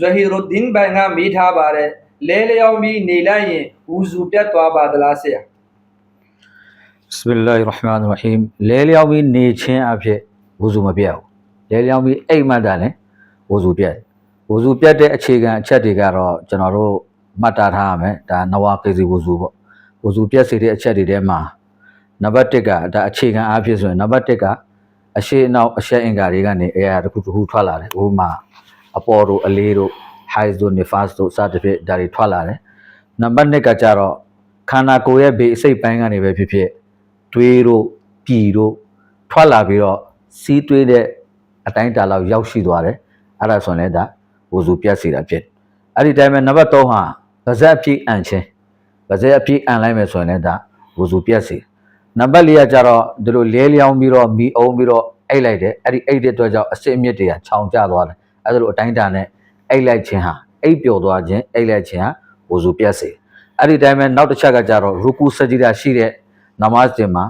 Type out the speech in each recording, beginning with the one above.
ဇဟီရုဒင်ဘန်ကမေးထားပါတယ်လဲလျောင်းပြီးနေလိုက်ရင်ဝူဇူပြတ်သွားပါသလားဆရာဘစ်မလ္လာဟီရဟ်မာန်ရဟီမ်လဲလျောင်းပြီးနေခြင်းအဖြစ်ဝုဇူမပြတ်ဘူးလဲလျောင်းပြီးအိမ်မက်တာနဲ့ဝုဇူပြတ်ဝုဇူပြတ်တဲ့အခြေခံအချက်တွေကတော့ကျွန်တော်တို့မှတ်တာထားရမယ်ဒါနဝါကေစီဝုဇူပေါ့ဝုဇူပြတ်စေတဲ့အချက်တွေထဲမှာနံပါတ်1ကဒါအခြေခံအဖြစ်ဆိုရင်နံပါတ်1ကအရှိအနောက်အရှက်အင်္ဂါတွေကနေအရာတစ်ခုတစ်ခုထွက်လာတယ်ဥပမာ အပေါ်တို့အလေးတို့ high တို့ nefas တို့စသဖြင့်ဒါတွေထွက်လာတယ်နံပါတ်2ကကြတော့ခန္ဓာကိုယ်ရဲ့ဘေးအစိတ်ပိုင်းကနေပဲဖြစ်ဖြစ်တွေးတို့ပြည်တို့ထွက်လာပြီးတော့စီးတွေးတဲ့အတိုင်းတာလောက်ရောက်ရှိသွားတယ်အဲ့ဒါဆိုရင်လည်းဒါဝူစုပြတ်စီတာဖြစ်တယ်အဲ့ဒီတိုင်းပဲနံပါတ်3ဟာဗဇက်အပြည့်အန်ချင်းဗဇက်အပြည့်အန်လိုက်မယ်ဆိုရင်လည်းဒါဝူစုပြတ်စီနံပါတ်4ကကြတော့ဒီလိုလဲလျောင်းပြီးတော့မီအောင်ပြီးတော့အိတ်လိုက်တယ်အဲ့ဒီအိတ်တဲ့အတွက်ကြောင့်အစစ်အမြစ်တွေကခြောင်ကျသွားတယ် အဲ့ဒါလိုအတိုင်းတာနဲ့အိတ်လိုက်ခြင်းဟာအိတ်ပျော်သွားခြင်းအိတ်လိုက်ခြင်းဟာဝူစုပြတ်စီအဲ့ဒီတိုင်းပဲနောက်တစ်ချက်ကကြတော့ရူကူစဂျီဒါရှိတဲ့နမတ်တင်မှာ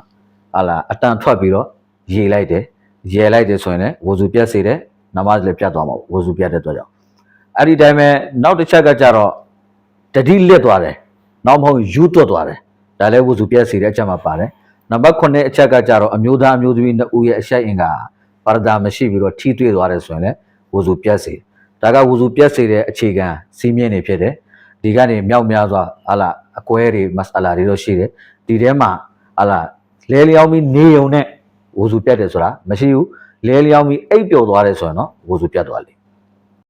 ဟာလာအတန်ထွက်ပြီးတော့ရေလိုက်တယ်ရေလိုက်တယ်ဆိုရင်လည်းဝဇူပြတ်စေတယ်နမတ်လည်းပြတ်သွားမှာပေါ့ဝဇူပြတ်တဲ့အတွက်ကြောင့်အဲ့ဒီတိုင်းပဲနောက်တစ်ချက်ကကြတော့တတိလစ်သွားတယ်နောက်မဟုတ်ယူသွတ်သွားတယ်ဒါလည်းဝဇူပြတ်စေတဲ့အချက်မှာပါတယ်နံပါတ်9အချက်ကကြတော့အမျိုးသားအမျိုးသမီးနှစ်ဦးရဲ့အရှိတ်အင်္ဂါပါရဒါမရှိပြီးတော့ထိတွေ့သွားတယ်ဆိုရင်လည်း ဝဇူပြတ်စေဒါကဝဇူပြတ်စေတဲ့အခြေခံစီးမြင့်နေဖြစ်တယ်ဒီကနေမြောက်များစွာဟာလာအကွဲတွေမဆလာတွေတော့ရှိတယ်ဒီထဲမှာဟာလာလဲလျောင်းပြီးနေုံနဲ့ဝူစုပြတ်တယ်ဆိုတာမရှိဘူးလဲလျောင်းပြီးအိပ်ပျော်သွားတယ်ဆိုရင်တော့ဝူစုပြတ်သွားလိမ့်